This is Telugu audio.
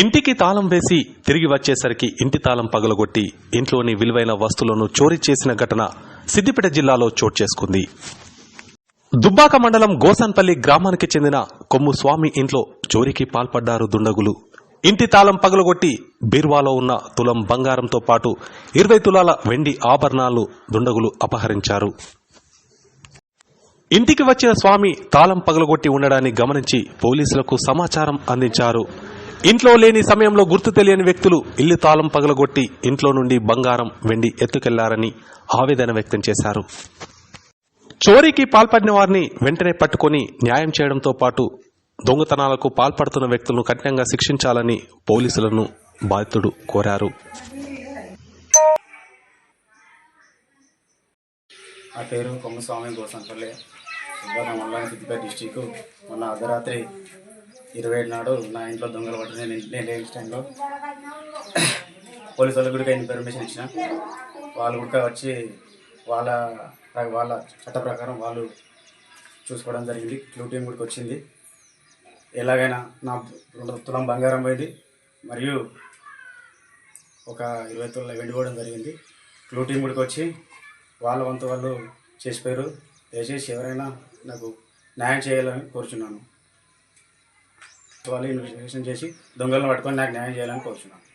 ఇంటికి తాళం వేసి తిరిగి వచ్చేసరికి ఇంటి తాళం పగలగొట్టి ఇంట్లోని విలువైన వస్తువులను చోరీ చేసిన ఘటన సిద్దిపేట జిల్లాలో చోటు చేసుకుంది. దుబ్బాక మండలం గోసన్పల్లి గ్రామానికి చెందిన కొమ్ము స్వామి ఇంట్లో చోరీకి పాల్పడ్డారు దుండగులు. ఇంటి తాళం పగలగొట్టి బీర్వాలో ఉన్న తులం బంగారంతో పాటు ఇరవై తులాల వెండి ఆభరణాలు దుండగులు అపహరించారు. ఇంటికి వచ్చిన స్వామి తాళం పగలగొట్టి ఉండడాన్ని గమనించి పోలీసులకు సమాచారం అందించారు. ఇంట్లో లేని సమయంలో గుర్తు తెలియని వ్యక్తులు ఇల్లు తాళం పగలగొట్టి ఇంట్లో నుండి బంగారం వెండి ఎత్తుకెళ్ళారని ఆవేదన వ్యక్తం చేశారు. చోరీకి పాల్పడిన వారిని వెంటనే పట్టుకొని న్యాయం చేయడంతో పాటు దొంగతనాలకు పాల్పడుతున్న వ్యక్తులను కఠినంగా శిక్షించాలని పోలీసులను బాధితుడు కోరారు. నా పేరు కొమ్మస్వామి గోసంపల్లి. సుబ్బాన మండలం సిద్దిపేట డిస్టిక్ మొన్న అర్ధరాత్రి ఇరవై ఏడు నాడు నా ఇంట్లో దొంగలు పడ్డ నేను నేను లేని టైంలో పోలీసు వాళ్ళకి కూడా ఇన్ఫర్మేషన్ ఇచ్చిన. వాళ్ళు కూడా వచ్చి వాళ్ళ వాళ్ళ చట్ట ప్రకారం వాళ్ళు చూసుకోవడం జరిగింది. క్లూ టీం కూడా వచ్చింది. ఎలాగైనా నా రెండు తులం బంగారం పోయింది. మరియు ఒక ఇరవై తుల వెళ్ళిపోవడం జరిగింది. క్లూ టీం కూడా వచ్చి వాళ్ళ వంతు వాళ్ళు చేసిపోయారు. దయచేసి ఎవరైనా నాకు న్యాయం చేయాలని కోరుచున్నాను. వాళ్ళు ఇన్వెస్టిగేషన్ చేసి దొంగలను పట్టుకొని నాకు న్యాయం చేయాలని కోరుచున్నాను.